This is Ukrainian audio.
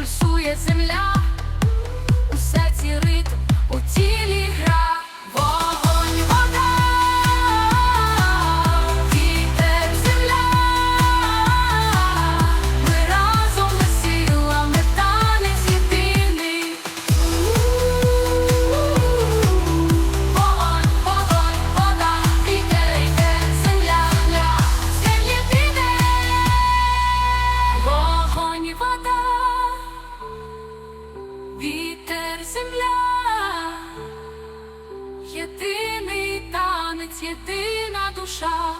пульсує земля. Вітер, земля, єдиний танець, єдина душа.